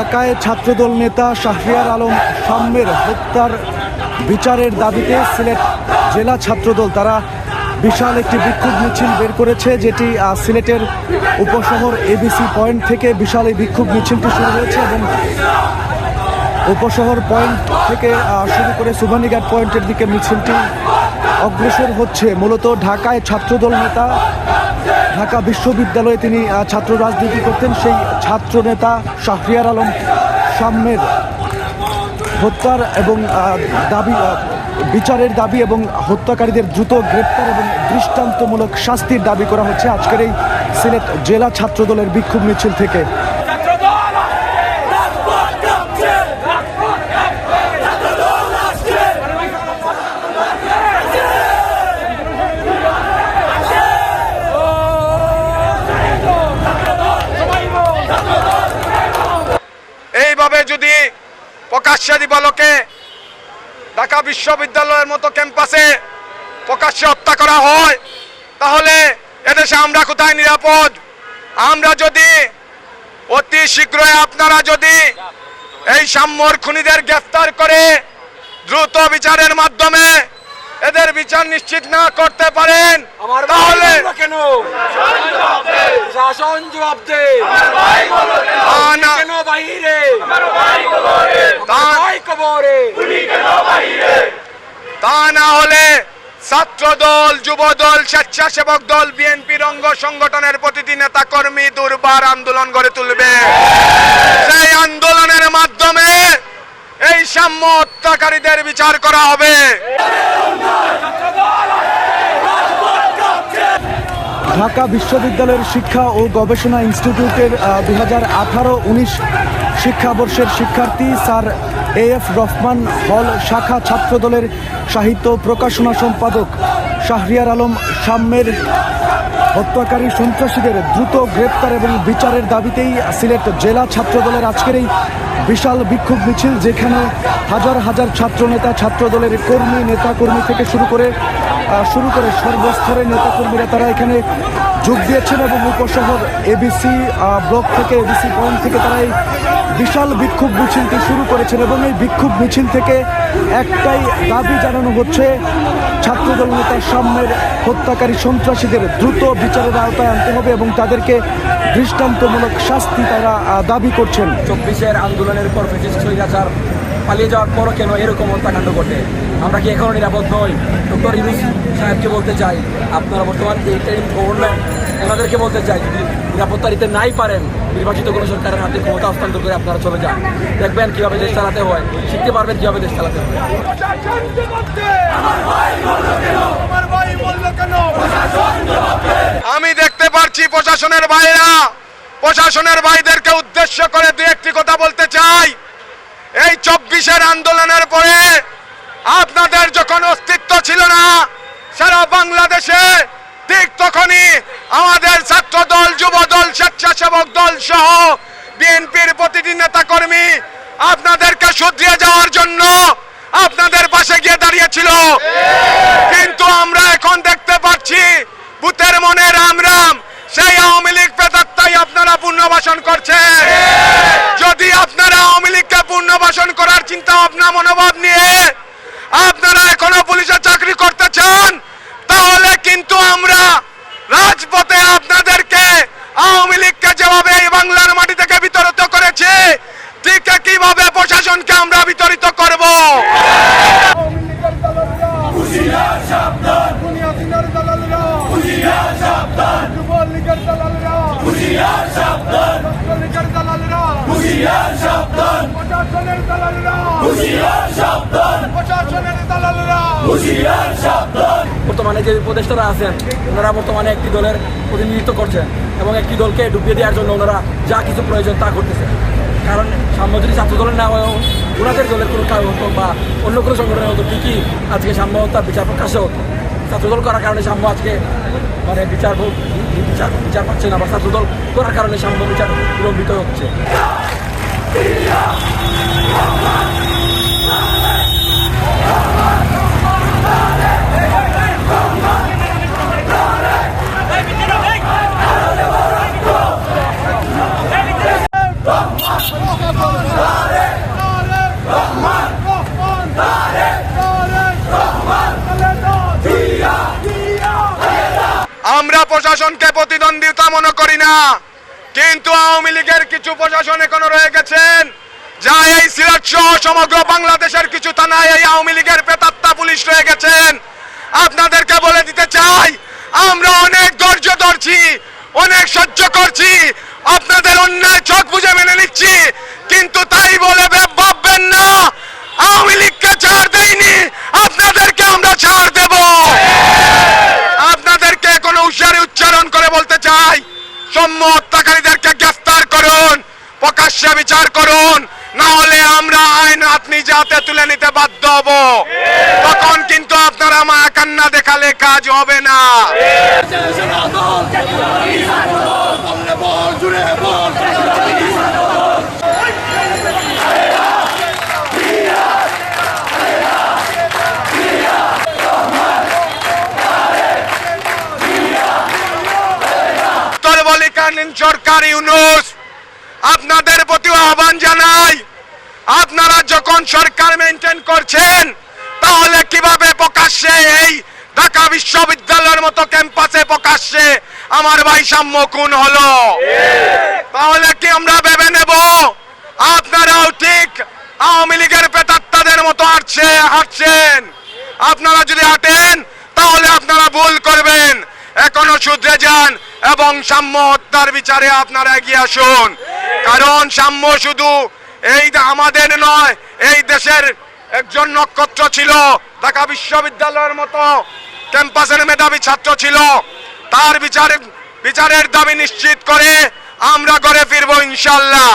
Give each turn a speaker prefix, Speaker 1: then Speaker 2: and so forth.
Speaker 1: ঢাকায় ছাত্রদল নেতা শাহরিয়ার আলম সাম্যের হত্যার বিচারের দাবিতে সিলেট জেলা ছাত্রদল, তারা বিশাল একটি বিক্ষোভ মিছিল বের করেছে, যেটি সিলেটের উপশহর এবিসি পয়েন্ট থেকে বিশাল এই বিক্ষোভ মিছিলটি শুরু হয়েছে এবং উপশহর পয়েন্ট থেকে শুরু করে সুবানীঘাট পয়েন্টের দিকে মিছিলটি অগ্রসর হচ্ছে। মূলত ঢাকায় ছাত্রদল নেতা ঢাকা বিশ্ববিদ্যালয়ে তিনি ছাত্র রাজনীতি করতেন। সেই ছাত্র নেতা শাহরিয়ার আলম সাম্যের হত্যার এবং দাবি বিচারের দাবি এবং হত্যাকারীদের দ্রুত গ্রেপ্তার এবং দৃষ্টান্তমূলক শাস্তির দাবি করা হচ্ছে। আজকের এই সিলেট জেলা ছাত্রদলের বিক্ষোভ মিছিল থেকে
Speaker 2: এইভাবে যদি প্রকাশ্যে দিবালোকে ঢাকা বিশ্ববিদ্যালয়ের মতো ক্যাম্পাসে প্রকাশ্যে হত্যা করা হয় তাহলে এদেশে আমরা কোথায় নিরাপদ? আমরা যদি অতি শীঘ্রই আপনারা যদি এই সাম্যর খুনিদের গ্রেফতার করে দ্রুত বিচারের মাধ্যমে এদের বিচার নিশ্চিত না করতে পারেন তাহলে
Speaker 3: কেন? শাসন জবাব দে।
Speaker 2: না-
Speaker 3: কেন? বাহিরে
Speaker 2: তা-
Speaker 3: ভাই কবরে
Speaker 2: তা না হলে ছাত্র দল যুব দল স্বেচ্ছাসেবক দল বিএনপির অঙ্গ সংগঠনের প্রতিটি নেতা কর্মী দুর্বার আন্দোলন গড়ে তুলবে। সেই আন্দোলনের মাধ্যমে এই সাম্য হত্যাকারীদের বিচার করা হবে।
Speaker 1: ঢাকা বিশ্ববিদ্যালয়ের শিক্ষা ও গবেষণা ইনস্টিটিউটের দু হাজার আঠারো, উনিশ শিক্ষাবর্ষের শিক্ষার্থী স্যার এ এফ রহমান হল শাখা ছাত্রদলের সাহিত্য প্রকাশনা সম্পাদক শাহরিয়ার আলম সাম্যের হত্যাকারী সন্ত্রাসীদের দ্রুত গ্রেপ্তার এবং বিচারের দাবিতেই সিলেট জেলা ছাত্রদলের আজকের এই বিশাল বিক্ষোভ মিছিল, যেখানে হাজার হাজার ছাত্র নেতা ছাত্রদলের কর্মী, নেতাকর্মী থেকে শুরু করে শুরু করে সর্বস্তরের নেতাকর্মীরা, তারা এখানে যোগ দিয়েছেন এবং উপশহর এবিসি ব্লক থেকে এবিসি পয়েন্ট থেকে তারা এই বিশাল বিক্ষোভ মিছিলটি শুরু করেছেন এবং এই বিক্ষোভ মিছিল থেকে একটাই দাবি জানানো হচ্ছে, ছাত্রদল নেতা সাম্যের হত্যাকারী সন্ত্রাসীদের দ্রুত বিচারের আওতায় আনতে হবে এবং তাদেরকে দৃষ্টান্তমূলক শাস্তি তারা দাবি করছেন।
Speaker 3: চব্বিশের আন্দোলনের পর ব্রিটিশ স্বৈরাচার পালিয়ে যাওয়ার পরও কেন এরকম হত্যাকাণ্ড ঘটে? আমরা কি এখনও নিরাপদ নই? ডক্টর ইউনুস সাহেবকে বলতে চাই, আপনারা বর্তমান টাইম গভর্নমেন্ট ওনাদেরকে বলতে চাই, যদি নিরাপত্তা দিতে নাই পারেন, নির্বাচিত কোনো সরকারের হাতে ক্ষমতা হস্তান্তর করে আপনারা চলে যান। দেখবেন কীভাবে দেশ চালাতে হয়, শিখতে পারবেন কীভাবে দেশ চালাতে হয়।
Speaker 2: আমি দেখতে পারছি প্রশাসনের ভাইরা প্রশাসনের ভাইদেরকে উদ্দেশ্য করে দু একটি কথা বলতে চাই। এই চব্বিশের আন্দোলনের পরে আপনাদের যখন অস্তিত্ব ছিল না, সারা বাংলাদেশে ঠিক তখনই আমাদের ছাত্র দল যুব দল স্বেচ্ছাসেবক দল সহ বিএনপির প্রতিটি নেতা কর্মী আপনাদেরকে শুধরিয়ে যাওয়ার জন্য আপনাদের পাশে গিয়ে দাঁড়িয়েছিল। কিন্তু আমরা এখন দেখতে পাচ্ছি, ভূতের মনে রাম রাম সেই আওয়ামী লীগ প্রেতাত্মাই আপনারা পুনর্বাসন করছেন যদি আপনারা আওয়ামী লীগকে পুনর্বাসন করার চিন্তা ভাবনা মনোভাব নিয়ে আপনারা এখনও পুলিশের চাকরি করতে চান তাহলে কিন্তু আমরা রাজপথে আপনাদেরকে আওয়ামী লীগকে যেভাবে এই বাংলার মাটি থেকে বিতরিত করেছে ঠিক কীভাবে প্রশাসনকে আমরা বিতরিত করব
Speaker 4: বুনিয়াদিনের দালালরা হুশিয়ার সাবধান। যুবলীগের দালালরা। হুশিয়ার সাবধান। ছাত্রলীগের দালালরা। হুশিয়ার সাবধান। প্রশাসনের দালালরা। হুশিয়ার সাবধান। প্রশাসনের দালালরা। হুশিয়ার সাবধান।
Speaker 3: বর্তমানে যে উপদেষ্টারা আছেন ওনারা বর্তমানে একটি দলের প্রতিনিধিত্ব করছেন এবং একটি দলকে ডুবিয়ে দেওয়ার জন্য ওনারা যা কিছু প্রয়োজন তা করতেছে। কারণ সাম্য যদি ছাত্র দলের না হয়েও ওনাদের দলের কোনো কাজ হতো বা অন্য কোনো সংগঠনের হতো ঠিকই আজকে সাম্য হত্যার বিচার প্রকাশ্য হতো ছাত্রদল করার কারণে সাম্য আজকে মানে বিচার বিচার বিচার পাচ্ছে না। বা ছাত্রদল করার কারণে সাম্য বিচার বিলম্বিত হচ্ছে
Speaker 4: প্রশাসনের তারেক রহমান রহমান তারেক রহমান খালেদা জিয়া জিয়া
Speaker 2: আমরা প্রশাসনকে প্রতিদ্বন্দ্বিতা মনে করি না। কিন্তু আওয়ামী লীগের কিছু প্রশাসন এখনও রয়ে গেছেন, যা এই সিলেট সহ সমগ্র বাংলাদেশের কিছু থানায় এই আওয়ামী লীগের প্রেতাত্মা পুলিশ রয়ে গেছেন। আপনাদেরকে বলে দিতে চাই, আমরা অনেক ধৈর্য ধরছি, অনেক সহ্য করছি, আপনাদের অন্যায় চোখ বুঝে মেনে নিচ্ছি, কিন্তু তাই বলে ভাববেন না, আওয়ামী লীগকে ছাড় দেয়নি আপনাদেরকে আমরা ছাড় দেবো আপনাদেরকে কোনো হুঁশিয়ারি উচ্চারণ করে বলতে চাই, সম্য হত্যাকারীদেরকে গ্রেফতার করুন, প্রকাশ্যে বিচার করুন, না হলে আমরা আইন আপনি যাতে তুলে নিতে বাধ্য হব। তখন কিন্তু আপনারা মা কান্না দেখালে কাজ হবে না। তরবলিকালীন সরকার ইউনুস। আপনাদের প্রতি আহ্বান জানাই, আপনারা যখন সরকার মেনটেন করছেন, তাহলে কীভাবে প্রকাশ্যে এই ঢাকা বিশ্ববিদ্যালয়ের মতো ক্যাম্পাসে প্রকাশ্যে আমার ভাই সাম্য খুন হলো? তাহলে কি আমরা ভেবে নেব? আপনারাও ঠিক আওয়ামী লীগের পেতাত্তাদের মতো হাঁটছে, হাঁটছেন। আপনারা যদি হাঁটেন, তাহলে আপনারা ভুল করবেন। এখনও শুধরে যান এবং সাম্য হত্যার বিচারে আপনারা এগিয়ে আসুন। কারণ সাম্য শুধু এই আমাদের নয়, এই দেশের একজন নক্ষত্র ছিল, ঢাকা বিশ্ববিদ্যালয়ের মতো ক্যাম্পাসের মেধাবী ছাত্র ছিল। তার বিচারের বিচারের দাবি নিশ্চিত করে আমরা ঘরে ফিরবো ইনশাল্লাহ।